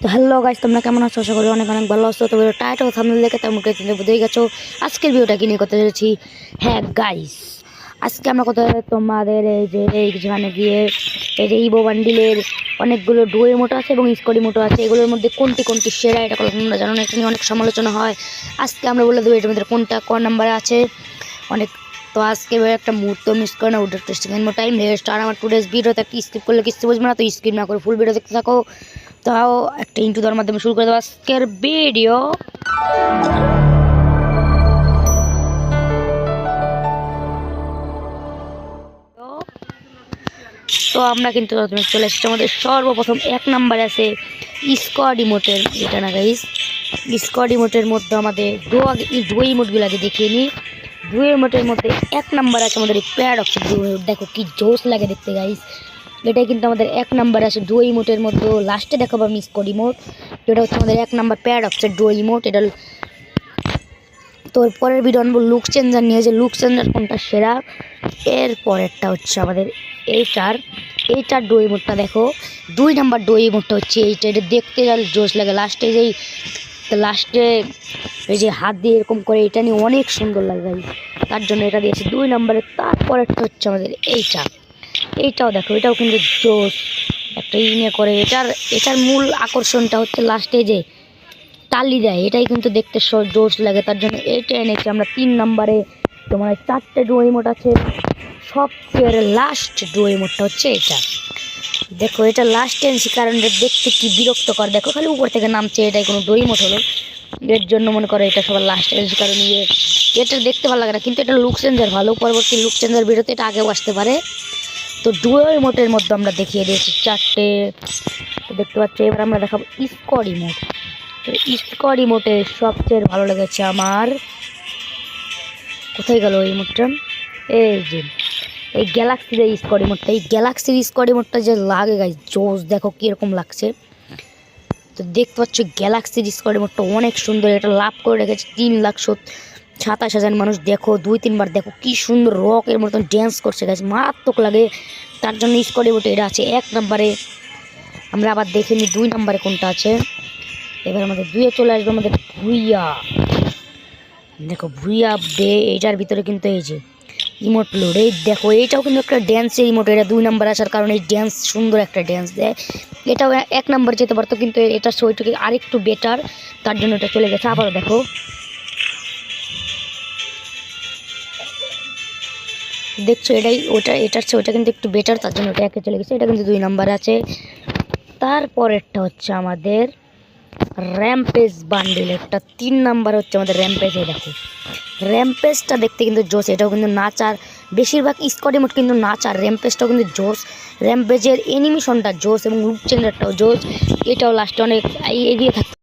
তো hello guys তোমরা কেমন আছো? আশা করি অনেক অনেক ভালো আছো। তো টাইটেল সামনে দেখে তেমন বুঝেই গেছো আজকের ভিডিওটা কি নিয়ে করতে চলেছি হ্যাঁ গাইস আজকে আমরা কথা তোমাদের এই যে, এই যেখানে গিয়ে এই যে ইবো বান্ডিলের অনেকগুলো ডুয়ে মোটো আছে এবং স্কোরি মোটো আছে। এগুলোর মধ্যে কোনটি কোনটি সেরা, এটা কথা তোমরা জানো না, এটা নিয়ে অনেক সমালোচনা হয়। আজকে আমরা বলে দেবো এটার মধ্যে কোনটা, ক নাম্বারে আছে। অনেক তো আজকে একটা মুহূর্ত মিস করে না ওটা টেস্টিং এর টাইম আর আমার টুডেস ভিডিওতে একটা স্কিপ করলে কিছু বুঝবে না, তো স্কিপ না করে ফুল ভিডিও দেখতে থাকো। তাও একটা ইন্টু দেওয়ার মাধ্যমে শুরু করে দেবো আজকের ভিডিও তো আমরা কিন্তু চলে এসেছি আমাদের সর্বপ্রথম এক নাম্বারে আছে স্কোয়াড ইমোটের এটা না গাইস স্কোয়াড ইমোটের মধ্যে আমাদের ডো আগে ডো ইমোটগুলো আগে দেখিয়ে নিই। ডো মোটের মধ্যে এক নাম্বার আছে আমাদের প্যারাডক্স ডো ইমোট দেখো কি জোস লাগে দেখতে গাইস এটাই কিন্তু আমাদের এক নাম্বার আছে ডো ইমোটের মধ্যে লাস্টে দেখো দেখাবো আমি স্কোয়াড ইমোট এটা হচ্ছে আমাদের এক নাম্বার প্যারাডক্সের ডো ইমোট এটা তোর পরের ভিডিও আনব লুক চেঞ্জার নিয়ে। যে লুক চেঞ্জার কোনটা সেরা? এর পরেরটা হচ্ছে আমাদের এইটার এইটার ডই মোটটা দেখো। দুই নাম্বার ডই মোটটা হচ্ছে এইটা এটা দেখতে গেলে জোশ লাগে। লাস্টে যেই লাস্টে এই যে হাত দিয়ে এরকম করে এটা নিয়ে অনেক সুন্দর লাগে guys। তার জন্য এটা দিয়েছি দুই নম্বরে। তারপরেরটা হচ্ছে আমাদের এইটা। এইটাও দেখো, এটাও কিন্তু জোশ একটা ই নিয়ে করে। এটার এটার মূল আকর্ষণটা হচ্ছে লাস্টে যে তালি দেয়। এটাই কিন্তু দেখতে জোশ লাগে। তার জন্য এইটা এনেছি আমরা তিন নম্বরে। তোমার চারটে ডুয়োমোট আছে। সবচেয়ে লাস্ট ডুয়োমোটটা হচ্ছে এটা। দেখো, এটা লাস্ট এনেছি কারণ দেখতে কি বিরক্তকর। দেখো, খালি উপর থেকে নামছে, এটাই কোনো ডুয়োমোট হলো। এর জন্য মনে করো এটা সবার লাস্ট এনেছি কারণ ইয়ে। এটা দেখতে ভালো লাগে না, কিন্তু এটা লুক চেঞ্জার ভালো। পরবর্তী লুক চেঞ্জার ভিডিওতে এটা আগেও আসতে পারে। তো ডুয়োমোটের মধ্যে আমরা দেখিয়ে দিয়েছি চারটে। দেখতে পাচ্ছ, এবার আমরা দেখাবো স্কোয়াড ইমোট তো স্কোয়াড ইমোটে সবচেয়ে ভালো লেগেছে আমার। কোথায় গেল ইমোটটা এই যে। এই গ্যালাক্সির এই স্কোয়াড এই গ্যালাক্সির স্কোয়াড ইমোটটা যে লাগে গাই জোস দেখো কীরকম লাগছে। তো দেখতে পাচ্ছ গ্যালাক্সির স্কোয়াড ইমোটটা অনেক সুন্দর, এটা লাভ করে রেখেছে তিন লাখ সত সাতাশ হাজার মানুষ দেখো, দুই তিনবার দেখো কি সুন্দর রকের মতন ড্যান্স করছে গাছ মারাত্মক লাগে। তার জন্য স্কোয়াড ইমোটে এটা আছে। এক নম্বরে, আমরা আবার দেখে নিই দুই নম্বরে কোনটা আছে। এবার আমাদের দুইয়ে চলে আসবে আমাদের ভুইয়া। দেখো ভুইয়া বে এইটার ভিতরে কিন্তু এই যে ইমোট লোড এই দেখো এইটাও কিন্তু একটা ড্যান্সের ইমোট এটা দুই নাম্বার আসার কারণে এই ড্যান্স সুন্দর একটা ড্যান্স দেয়। এটাও এক নাম্বার যেতে পারতো, কিন্তু এটা সইটাকে আরেকটু বেটার তার জন্য এটা চলে গেছে। আবারও দেখো। দেখছ, এটাই, ওটা, এটার চেয়ে ওটা কিন্তু একটু বেটার তার জন্য ওটা একে চলে গেছে। এটা কিন্তু দুই নাম্বার আছে। তারপরেরটা হচ্ছে আমাদের র্যাম্পেজ বান্ডিল একটা তিন নাম্বার হচ্ছে আমাদের র্যাম্পেজে দেখো। র্যাম্পেজটা দেখতে কিন্তু জোস এটাও কিন্তু নাচার বেশিরভাগ স্কোয়াডি মোট কিন্তু নাচার র্যাম্পেজটাও কিন্তু জোস র্যাম্পেজের অ্যানিমেশনটা জোস এবং লুক জোস এটাও লাস্টে অনেক এগিয়ে থাকতে